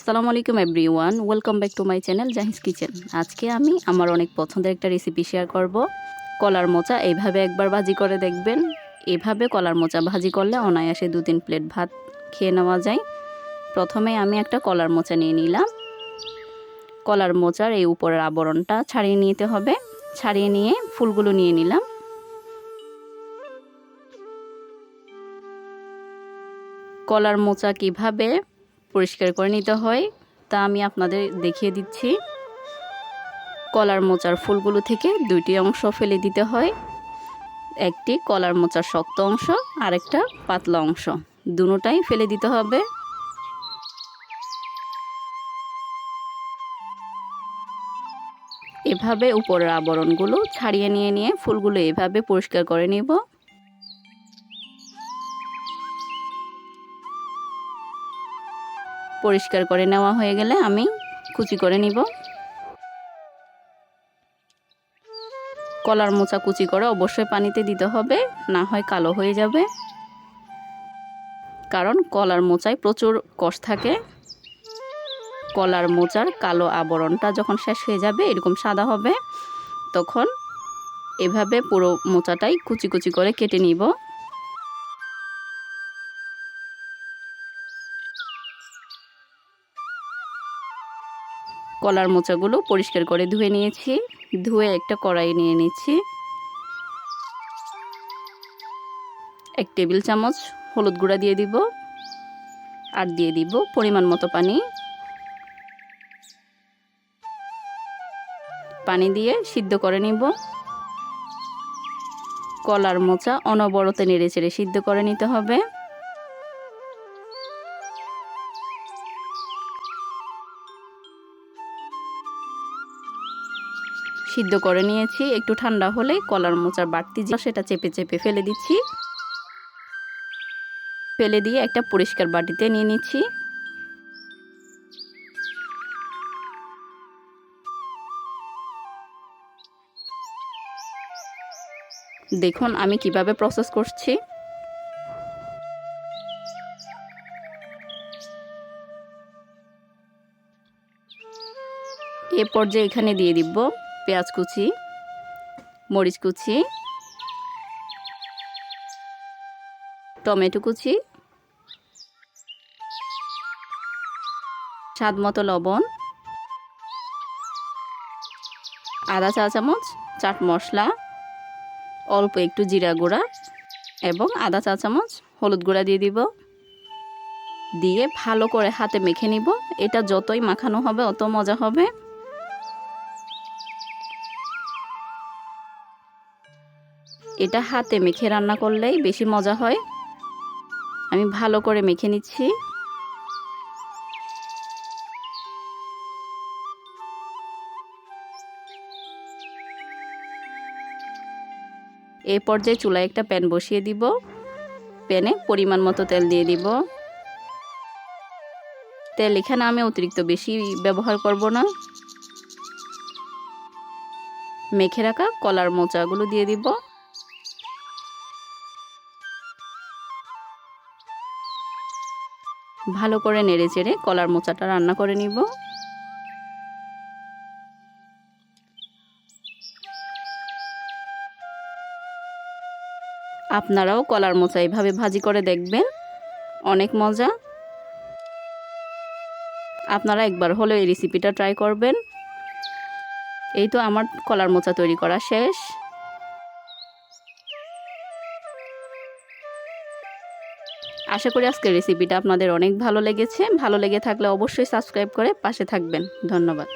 আসসালামু আলাইকুম everyone welcome back to my channel Jahis kitchen আজকে আমি আমার অনেক পছন্দের একটা রেসিপি শেয়ার করব। কলার মোচা এইভাবে একবার ভাজি করে দেখবেন। এভাবে কলার মোচা ভাজি করলে অনায়াসে দু তিন প্লেট ভাত খেয়ে নেওয়া যায়। প্রথমে আমি একটা কলার মোচা নিয়ে নিলাম। কলার মোচার এই উপরের আবরণটা ছাড়িয়ে নিতে হবে। ছাড়িয়ে নিয়ে ফুলগুলো নিয়ে নিলাম। কলার মোচা কীভাবে পরিষ্কার করে নিতে হয়। তা আমি আপনাদের দেখিয়ে দিচ্ছি। কলার মোচার ফুলগুলো থেকে দুইটি অংশ ফেলে দিতে হয়। একটি কলার মোচার শক্ত অংশ আর একটা পাতলা অংশ। দুটাই ফেলে দিতে হবে। এভাবে উপরের আবরণগুলো ছাড়িয়ে নিয়ে নিয়ে ফুলগুলো এভাবে পরিষ্কার করে নিব। পরিষ্কার করে নেওয়া হয়ে গেলে আমি কুচি করে নিব। কলার মোচা কুচি করে অবশ্যই পানিতে দিতে হবে, না হয় কালো হয়ে যাবে। কারণ কলার মোচায় প্রচুর কষ থাকে। কলার মোচার কালো আবরণটা যখন শেষ হয়ে যাবে, এরকম সাদা হবে, তখন এভাবে পুরো মোচাটাই কুচি কুচি করে কেটে নিব। কলার মোচাগুলো পরিষ্কার করে ধুয়ে নিয়েছি। ধুয়ে একটা কড়াই নিয়ে নিচ্ছি। এক টেবিল চামচ হলুদ গুঁড়া দিয়ে দিব আর দিয়ে দিব পরিমাণ মতো পানি। পানি দিয়ে সিদ্ধ করে নিব। কলার মোচা অনবরতে নেড়ে চেড়ে সিদ্ধ করে নিতে হবে। সিদ্ধ করে নিয়েছি। একটু ঠান্ডা হলে কলার মোচার বাড়তি যা সেটা চেপে চেপে ফেলে দিচ্ছি। ফেলে দিয়ে একটা পরিষ্কার বাটিতে নিয়ে নিচ্ছি। দেখুন, আমি কীভাবে প্রসেস করছি। এ পর্যায়ে এখানে দিয়ে দিব পেঁয়াজ কুচি, মরিচ কুচি, টমেটো কুচি, স্বাদ মতো লবণ, আদা চা চামচ, চাট মশলা, অল্প একটু জিরা গুঁড়া এবং আদা চা চামচ হলুদ গুঁড়া দিয়ে দিব। দিয়ে ভালো করে হাতে মেখে নিব। এটা যতই মাখানো হবে, অত মজা হবে। এটা হাতে মেখে রান্না করলেই বেশি মজা হয়। আমি ভালো করে মেখে নিচ্ছি। এই পর্যায়ে চুলায় একটা প্যান বসিয়ে দিব। প্যানে পরিমাণ মতো তেল দিয়ে দিব। তেল এখানে আমি অতিরিক্ত বেশি ব্যবহার করব না। মেখে রাখা কলার মোচাগুলো দিয়ে দিব। ভালো করে নেড়ে চেড়ে কলার মোচাটা রান্না করে নিব। আপনারাও কলার মোচা এইভাবে ভাজি করে দেখবেন। অনেক মজা। আপনারা একবার হলেও এই রেসিপিটা ট্রাই করবেন। এই তো আমার কলার মোচা তৈরি করা শেষ। আশা করি আজকের রেসিপিটা আপনাদের অনেক ভালো লেগেছে। ভালো লেগে থাকলে অবশ্যই সাবস্ক্রাইব করে পাশে থাকবেন। ধন্যবাদ।